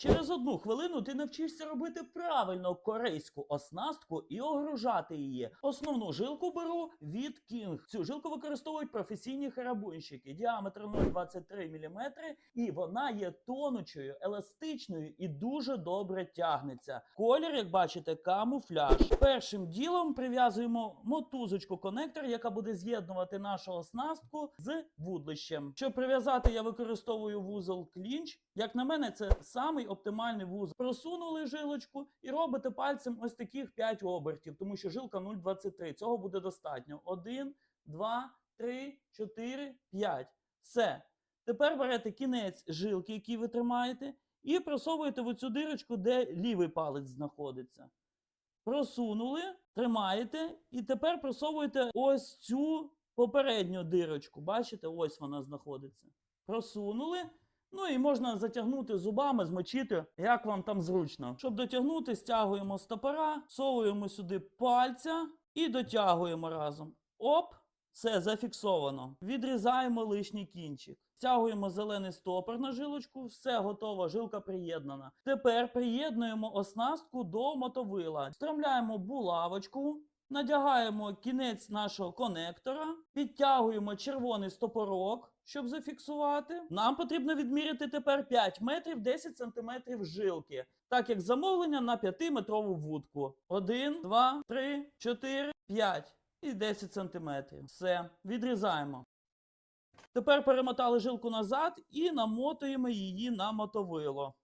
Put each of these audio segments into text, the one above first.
Через одну хвилину ти навчишся робити правильно корейську оснастку і огружати її. Основну жилку беру від King. Цю жилку використовують професійні харабунщики. Діаметр 0,23 мм, і вона є тонучою, еластичною і дуже добре тягнеться. Колір, як бачите, камуфляж. Першим ділом прив'язуємо мотузочку конектор, яка буде з'єднувати нашу оснастку з вудлищем. Щоб прив'язати, я використовую вузол клінч. Як на мене, це самий оптимальний вузол. Просунули жилочку і робите пальцем ось таких 5 обертів, тому що жилка 0,23. Цього буде достатньо. 1, 2, 3, 4, 5. Все. Тепер берете кінець жилки, який ви тримаєте, і просовуєте в цю дирочку, де лівий палець знаходиться. Просунули, тримаєте, і тепер просовуєте ось цю попередню дирочку. Бачите, ось вона знаходиться. Просунули. Ну і можна затягнути зубами, змочити, як вам там зручно. Щоб дотягнути, стягуємо стопора, совуємо сюди пальця і дотягуємо разом. Оп! Все зафіксовано. Відрізаємо лишній кінчик. Стягуємо зелений стопор на жилочку, все готово, жилка приєднана. Тепер приєднуємо оснастку до мотовила. Встромляємо булавочку, надягаємо кінець нашого конектора, підтягуємо червоний стопорок, щоб зафіксувати. Нам потрібно відміряти тепер 5 метрів 10 сантиметрів жилки, так як замовлення на 5-метрову вудку. 1, 2, 3, 4, 5 і 10 сантиметрів. Все, відрізаємо. Тепер перемотали жилку назад і намотуємо її на мотовило.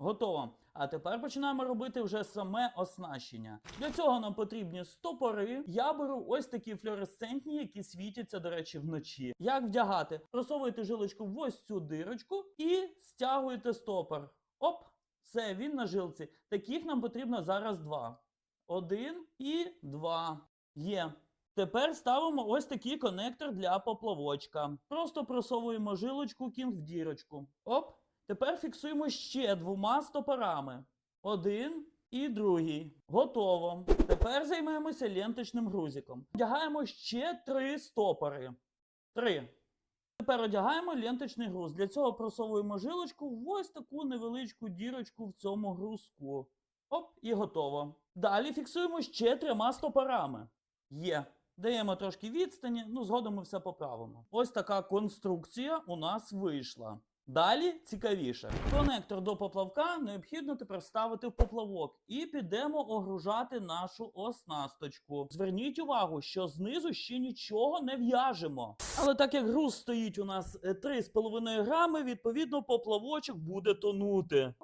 Готово. А тепер починаємо робити вже саме оснащення. Для цього нам потрібні стопори. Я беру ось такі флюоресцентні, які світяться, до речі, вночі. Як вдягати? Просовуєте жилочку в ось цю дирочку і стягуєте стопор. Оп! Все, він на жилці. Таких нам потрібно зараз два. Один і два. Є. Тепер ставимо ось такий конектор для поплавочка. Просто просовуємо жилочку кінг в дірочку. Оп. Тепер фіксуємо ще двома стопорами. Один і другий. Готово. Тепер займаємося ленточним грузиком. Одягаємо ще три стопори. Три. Тепер одягаємо ленточний груз. Для цього просовуємо жилочку в ось таку невеличку дірочку в цьому грузку. Оп, і готово. Далі фіксуємо ще трьома стопорами. Є. Даємо трошки відстані, ну згодом ми все поправимо. Ось така конструкція у нас вийшла. Далі цікавіше. Конектор до поплавка необхідно тепер вставити в поплавок і підемо огружати нашу оснасточку. Зверніть увагу, що знизу ще нічого не в'яжемо. Але так як груз стоїть у нас е, 3,5 грами, відповідно поплавочок буде тонути.